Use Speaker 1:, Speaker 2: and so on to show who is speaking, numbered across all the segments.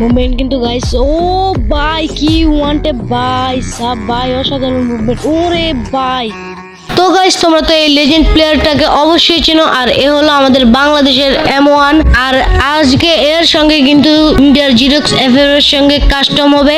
Speaker 1: Movement কিন্তু guys ও বাই কি ওয়ান্টে বাই সাব বাই অসাধারণ মুভমেন্ট ওরে বাই তো গাইস তোমরা তো এই লেজেন্ড প্লেয়ারটাকে অবশ্যই চেনো, আর এ হলো আমাদের বাংলাদেশের এম ওয়ান আর আজকে এর সঙ্গে কিন্তু ইন্ডিয়ার জিরক্স এফ সঙ্গে কাস্টম হবে।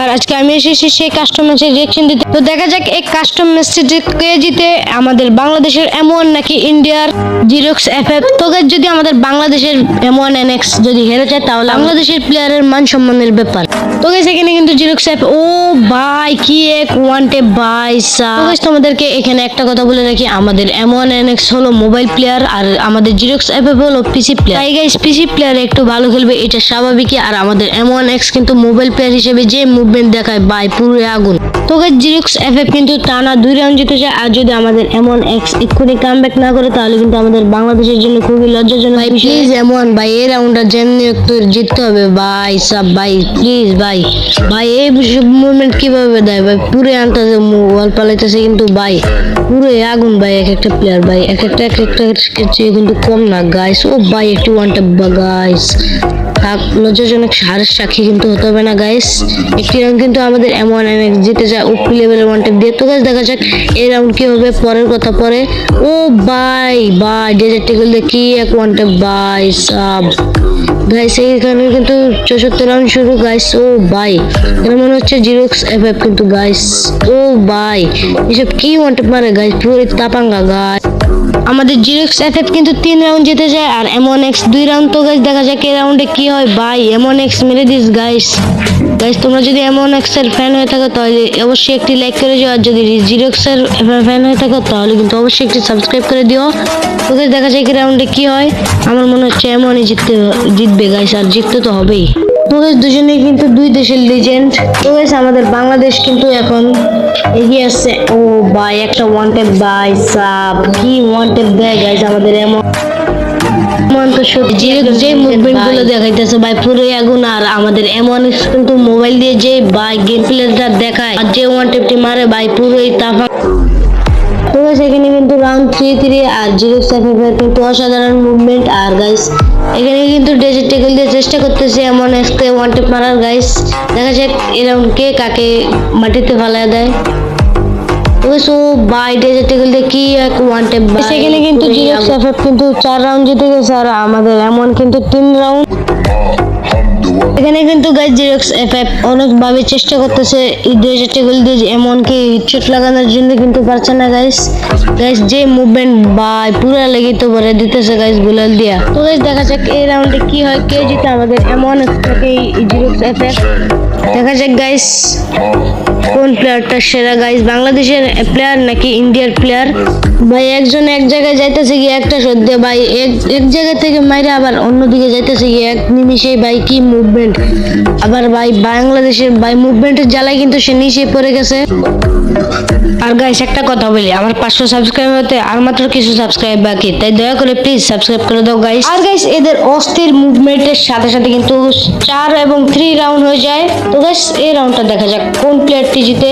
Speaker 1: আর আজকে আমি এসেছি সেই কাস্টম ম্যাচের রিয়েকশন দিতে। তো দেখা যাক এই কাস্টম ম্যাচটি কে জিতে আমাদের বাংলাদেশের এম ওয়ান নাকি ইন্ডিয়ার জিরক্স এফ এফ তো যদি আমাদের বাংলাদেশের এম ওয়ান এন এক্স যদি হেরে যায় তাহলে বাংলাদেশের প্লেয়ারের মান সম্মানের ব্যাপার। তো guys, এখানে কিন্তু জিরক্স এফ ও ভাই কি এক ওয়ান্টে বাই সা তোমাদেরকে এখানে একটা কথা বলে রাখি আমাদের এম ওয়ান এন এক্স হলো মোবাইল প্লেয়ার আর আমাদের জিরক্স এফ এফ হলো পিসি প্লেয়ার তাই গাইস পিসি প্লেয়ার একটু ভালো খেলবে এটা স্বাভাবিকই আর আমাদের এম ওয়ান এক্স কিন্তু মোবাইল প্লেয়ার হিসেবে যে মুভমেন্ট দেখায় বাই পুরো আগুন। তো গাইস জিরক্স এফ এফ কিন্তু টানা দুই রাউন্ড জিতে যায় আর যদি আমাদের এমন এক্স এক্ষুনি কাম ব্যাক না করে তাহলে কিন্তু আমাদের বাংলাদেশের জন্য খুবই লজ্জাজনক ভাই প্লিজ এমন ভাই এই রাউন্ডটা যেমনি একটু জিততে হবে। ভাই সব ভাই প্লিজ ভাই। ভাই এই মুভমেন্ট কীভাবে দেয়? ভাই পুরো আনতেছে ওয়াল পালাইতেছে কিন্তু ভাই। পুরো আগুন ভাই এক একটা প্লেয়ার ভাই, এক একটা এক একটা চেয়ে কিন্তু কম না গাইস ও ভাই, একটু ওয়ান ট্যাপ গাইস লজ্জাজনক সারের সাক্ষী কিন্তু হতে হবে না গাইস একটি রাউন্ড কিন্তু আমাদের এমন অনেক জিতে যায় উপি লেভেলের ওয়ান ট্যাপ দিয়ে। তো গাইস দেখা যাক এই রাউন্ড কি হবে, পরের কথা পরে। ও বাই বাই ডেজার্ট টেকল দিয়ে কি এক ওয়ান ট্যাপ বাই সাব। গাইস এইখানে কিন্তু চৌষট্টি রাউন্ড শুরু গাইস ও বাই। এখানে মনে হচ্ছে জিরোক্স এফ কিন্তু গাইস ও বাই। এসব কি ওয়ান মানে গাইস পুরো তাপাঙ্গা গাইস আমাদের জিরক্স এফএফ কিন্তু তিন রাউন্ড জিতে যায় আর এমন এক্স দুই রাউন্ড তো গাইস দেখা যাক এই রাউন্ডে কি হয়। ভাই এমন এক্স মেরে দিস গাইস গাইস তোমরা যদি এমন এক্সের ফ্যান হয়ে থাকো তাহলে অবশ্যই একটি লাইক করে দিও, আর যদি জিরক্স এর ফ্যান হয়ে থাকো তাহলে কিন্তু অবশ্যই একটি সাবস্ক্রাইব করে দিও। তো গাইস দেখা যাক এই রাউন্ডে কি হয়। আমার মনে হচ্ছে এমনই জিততে, জিতবে গাইস আর জিততে তো হবেই। তো দুজনেই কিন্তু দুই দেশের লিজেন্ড তো আমাদের বাংলাদেশ কিন্তু এখন এগিয়ে আসছে। ও ভাই একটা ওয়ান টেপ বাই সাব কি ওয়ান টেপ দেয় গাইস আমাদের এমন তো সত্যি যে দেখাইতেছে ভাই পুরোই আগুন। আর আমাদের এমন কিন্তু মোবাইল দিয়ে যে ভাই গেম প্লেটা দেখায় আর যে ওয়ান টেপটি মারে ভাই পুরোই তাফা তো এখানে কিন্তু রাউন্ড থ্রি থ্রি আর জিরো সেভেন কিন্তু অসাধারণ মুভমেন্ট আর গাইস এখানে কিন্তু ডেজার্ট টেকল দিয়ে চেষ্টা করতেছে এমন একটা ওয়ান টেপ মারার। গাইস দেখা যাক এরাউন্ড কে কাকে মাটিতে ফালায় দেয়। guys, বাই ডেজার্ট টেকল দিয়ে কি এক ওয়ান টেপ সেখানে কিন্তু জিরো সেভেন কিন্তু চার রাউন্ড জিতে গেছে। আর আমাদের এমন কিন্তু তিন রাউন্ড এখানে কিন্তু গাইজ জিরক্স এফ অনেকভাবে চেষ্টা করতেছে দুই হাজার টেবিল দিয়ে এমনকি চোট লাগানোর জন্য কিন্তু পারছে না গাইস গাইস যে মুভমেন্ট বা পুরা লেগে তো ভরে দিতেছে গাইস গুলাল দিয়া। তো গাইস দেখা যাক এই রাউন্ডে কি হয়, কে জিতে আমাদের এমন থেকে জিরক্স এফ দেখা যাক গাইস কোন প্লেয়ারটা সেরা? গাইস বাংলাদেশের প্লেয়ার নাকি ইন্ডিয়ার প্লেয়ার ভাই, একজন এক জায়গায় যাইতেছে গিয়ে একটা সদ্য ভাই, এক এক জায়গা থেকে মাইরে আবার অন্যদিকে যাইতেছে গিয়ে এক নিমিষেই ভাই, কি মুভমেন্ট আবার, ভাই, বাংলাদেশের, ভাই মুভমেন্টের জ্বালায় কিন্তু সে নিচে পড়ে গেছে। আর গাইস একটা কথা বলি, আমার পাঁচশো সাবস্ক্রাইব হতে আর মাত্র কিছু সাবস্ক্রাইব বাকি, তাই দয়া করে প্লিজ সাবস্ক্রাইব করে দাও গাইস আর গাইস এদের অস্থির মুভমেন্টের সাথে সাথে কিন্তু চার এবং থ্রি রাউন্ড হয়ে যায়। তো গাইস এই রাউন্ডটা দেখা যাক, কোন প্লেয়ারটি জিতে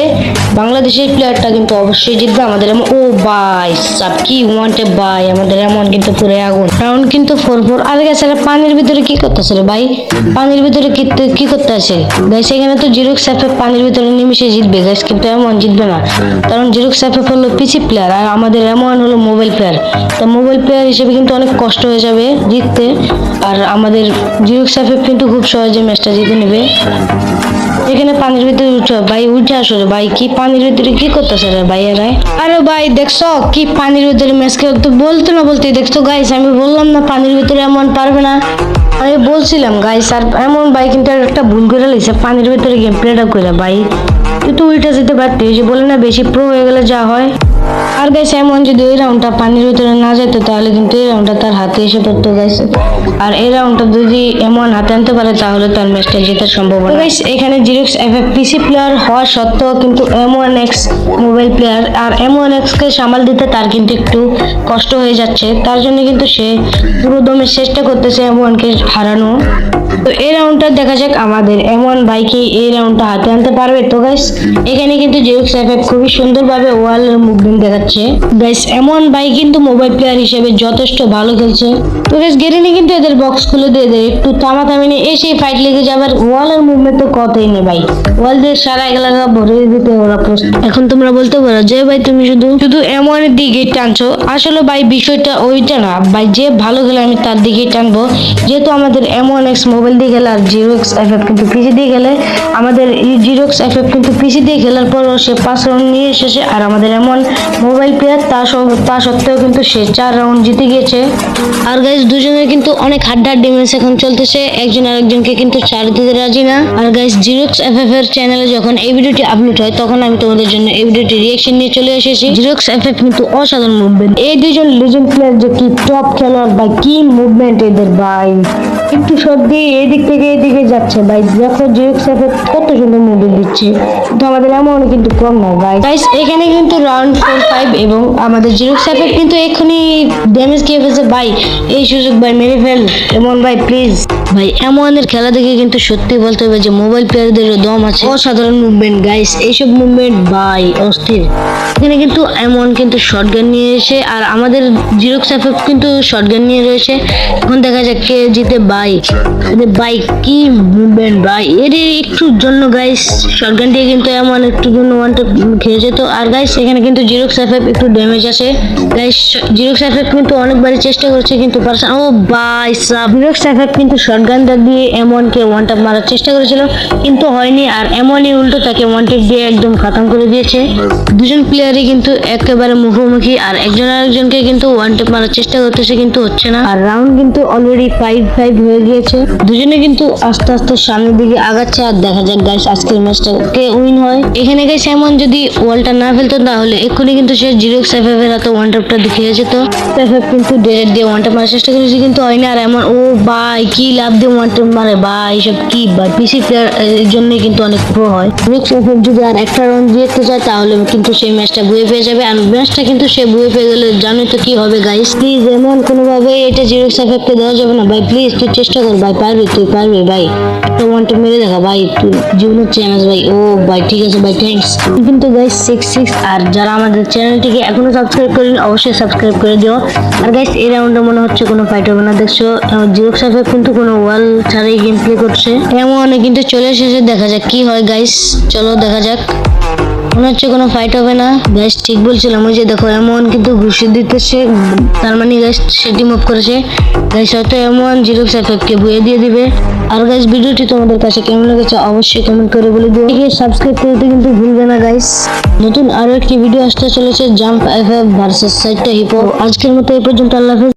Speaker 1: বাংলাদেশের প্লেয়ারটা কিন্তু অবশ্যই জিতবে আমাদের এমন ও বাই সাব, কি ওয়ান্টে বাই আমাদের এমন কিন্তু পুরো আগুন। রাউন্ড কিন্তু ফোর ফোর আর গেছে পানির ভিতরে কি করতেছে রে ভাই? পানির ভিতরে কি কি করতে আছে গাইস এখানে তো জিরোক সাফে পানির ভিতরে নিমিশে জিতবে। গাইস কিন্তু এমন জিতবে না। কারণ জিরোক সাফে হলো পিসি প্লেয়ার আর আমাদের এমন হলো মোবাইল প্লেয়ার তো মোবাইল প্লেয়ার হিসেবে কিন্তু অনেক কষ্ট হয়ে যাবে জিততে। আর আমাদের জিরোক সাফে কিন্তু খুব সহজে ম্যাচটা জিতে নেবে। এখানে পানির ভিতরে উঠো। ভাই, উঠে আসো রে ভাই, কি পানির ভিতরে কি করতেছে রে ভাই আরে ভাই, দেখছ কি পানির ভিতরে ম্যাচ তো বলতে না বলতে? দেখছ গাইস আমি বললাম না পানির ভিতরে এমন পারবে না। আমি বলছিলাম গাইস আর এমন ভাই কিন্তু একটা ভুল করে লাগছে পানির ভিতরে গেম প্লেটা করে ভাই। তো উল্টা যেতে পারতি যে বলে না বেশি প্রো হয়ে গেলে যা হয়। আর গাইস এমন যদি ওই রাউন্ডটা পানির ভিতরে না যেত, তাহলে কিন্তু এই রাউন্ডটা তার হাতে এসে পড়তো গাইস আর এই রাউন্ডটা যদি এমন হাতে আনতে পারে, তাহলে তার ম্যাচটা জেতার সম্ভাবনা গাইস এখানে জিরক্স এফ পিসি প্লেয়ার হওয়া সত্ত্বেও কিন্তু M one X mobile player আর এম ওয়ান এক্সকে সামাল দিতে তার কিন্তু একটু কষ্ট হয়ে যাচ্ছে। তার জন্য কিন্তু সে পুরো দমে চেষ্টা করতেছে এম ওয়ানকে হারানো। তো এই রাউন্ডটা দেখা যাক আমাদের এম ওয়ান বাইকে এই রাউন্ডটা হাতে আনতে পারবে। তো গাইস এখানে কিন্তু জিরক্স এফ খুবই সুন্দরভাবে ওয়ালের মুভমেন্ট দেখাচ্ছে। গাইস এমন ভাই কিন্তু মোবাইল প্লেয়ার হিসেবে যথেষ্ট ভালো খেলছে। তো গাইস গেরিনি কিন্তু এদের বক্স খুলে দিয়ে দেয় একটু তামাতামি নিয়ে এসে ফাইট লেগে যাবে, আর ওয়ালের মুভমেন্ট তো কথাই নেই ভাই। ওয়াল দিয়ে সারা এলাকা ভরে দিতে ওরা এখন তোমরা বলতে পারো যে ভাই, তুমি শুধু শুধু এমনের দিকে টানছো। আসলে ভাই, বিষয়টা ওইটা না। ভাই, যে ভালো খেলে আমি তার দিকেই টানবো। যেহেতু আমাদের এমন এক্স মোবাইল দিয়ে গেলে আর জিরো এক্স এফ কিন্তু পিসি দিয়ে গেলে আমাদের জিরো এক্স এফ কিন্তু পিসি দিয়ে খেলার পরও সে পাঁচ রাউন্ড নিয়ে এসেছে। আর আমাদের এমন মোবাইল প্লেয়ার তা তা সত্ত্বেও কিন্তু সে চার রাউন্ড জিতে গিয়েছে। আর গাইজ দুজনের কিন্তু অনেক হাড্ডাহাড্ডি ম্যাচ এখন চলতেছে। একজন আরেকজনকে কিন্তু চার দিতে রাজি না। আর গাইজ জিরোক্স এফ এফ এর চ্যানেলে যখন এই ভিডিওটি আপলোড হয় তখন আমি তোমাদের জন্য এই ভিডিওটি রিয়েকশন নিয়ে চলে এসেছি। জিরোক্স এফ এফ কিন্তু অসাধারণ মুভমেন্ট এই দুজন লেজেন্ড প্লেয়ার যে কি টপ খেলোয়াড় বা কি মুভমেন্ট এদের ভাই? একটু সর্দি এদিক থেকে এদিকে যাচ্ছে। ভাই, দেখো এফ এফ কত সুন্দর মডেল দিচ্ছে। কিন্তু আমাদের এমন কিন্তু কম না, ভাই। গাইস এখানে কিন্তু রাউন্ড ফোর ফাইভ এবং আমাদের জিরো এফ কিন্তু এক্ষুনি ড্যামেজ খেয়ে ফেলছে ভাই? এই সুযোগ, ভাই, মেরে ফেল। এমন, ভাই প্লিজ ভাই এমনের খেলা দেখে কিন্তু সত্যি বলতে হবে যে মোবাইল প্লেয়ারদের দম আছে। অসাধারণ মুভমেন্ট গাইস এইসব মুভমেন্ট ভাই অস্থির। এখানে কিন্তু এমন কিন্তু শর্টগান নিয়ে এসে আর আমাদের জিরোক্স এফ এফ কিন্তু শর্টগান নিয়ে রয়েছে। এখন দেখা যাক কে জিতে বাই বাই কি মুভমেন্ট ভাই? এর একটু জন্য গাইস শর্টগান দিয়ে কিন্তু এমন একটু জন্য ওয়ানটা খেয়ে যেত আর গাইস এখানে কিন্তু জিরোক্স এফ এফ একটু ড্যামেজ আছে। গাইস জিরোক্স এফ এফ কিন্তু অনেকবারই চেষ্টা করছে কিন্তু পারছে ও বাই সাব। জিরোক্স এফ এফ কিন্তু শর্টগানটা দিয়ে এমনকে ওয়ান টাপ মারার চেষ্টা করেছিল কিন্তু হয়নি আর এমনই উল্টো তাকে ওয়ান টেপ দিয়ে একদম খতম করে দিয়েছে। দুজন প্লেয়ারই কিন্তু একেবারে মুখোমুখি আর একজন আরেকজনকে কিন্তু ওয়ান টেপ মারার চেষ্টা করতেছে কিন্তু হচ্ছে না। আর রাউন্ড কিন্তু অলরেডি ফাইভ ফাইভ হয়ে গিয়েছে। দুজনে কিন্তু আস্তে আস্তে সামনের দিকে আগাচ্ছে আর দেখা যাক গাইস আজকের ম্যাচটা কে উইন হয়। এখানে গাইস এমন যদি ওয়ালটা না ফেলতো তাহলে এক্ষুনি কিন্তু সে জিরো এফ এর হাতে ওয়ান ট্যাপটা দেখিয়ে যেত। এফ কিন্তু ডেরেট দিয়ে ওয়ান ট্যাপ মারার চেষ্টা করেছে কিন্তু হয়নি। আর এমন ও ভাই কি লাভ দিয়ে ওয়ান ট্যাপ মারে ভাই সব কি ভাই? পিসি প্লেয়ার এর জন্যই কিন্তু অনেক প্রো হয়। জিরোক্স এফ এফ যদি আর একটা রাউন্ড জিততে চায় তাহলে কিন্তু সেই ম্যাচটা বুয়ে পেয়ে যাবে। আর ম্যাচটা কিন্তু সে বুয়ে পেয়ে গেলে জানোই তো কি হবে গাইস প্লিজ এমন কোনোভাবে এটা জিরোক্স এফ এফ দেওয়া যাবে না ভাই। প্লিজ তুই চেষ্টা কর ভাই। পারবি তুই পারবি ভাই। তো ওয়ান ট্যাপ মেরে দেখা ভাই। তুই জীবনের চ্যালেঞ্জ ভাই। ও ভাই ঠিক আছে ভাই থ্যাঙ্কস কিন্তু গাইস সিক্স সিক্স আর যারা আমাদের চ্যানেলটিকে এখনও সাবস্ক্রাইব করেন অবশ্যই সাবস্ক্রাইব করে দিও। আর গাইস এই রাউন্ডে মনে হচ্ছে কোনো ফাইট হবে না। দেখছ জিরোক্স এফ এফ কিন্তু কোনো ওয়াল ছাড়াই গেম প্লে করছে। এমন কিন্তু চলে এসেছে, দেখা যাক কি হয় গাইস চলো দেখা যাক। মনে হচ্ছে কোনো ফাইট হবে না। গ্যাস ঠিক বলছিলাম ওই যে দেখো, এমন কিন্তু ঘুষি দিতেছে। তার মানে গ্যাস সেটি মুভ করেছে। গ্যাস হয়তো এমন জিরো কে বুয়ে দিয়ে দিবে। আর গাইস ভিডিওটি তোমাদের কাছে কেমন লেগেছে অবশ্যই কমেন্ট করে বলে দিও। সাবস্ক্রাইব করতে কিন্তু ভুলবে না গাইস নতুন আরও একটি ভিডিও আসতে চলেছে জাম্প এফ ভার্সেস সাইটটা হিপো আজকের মতো এই পর্যন্ত, আল্লাহ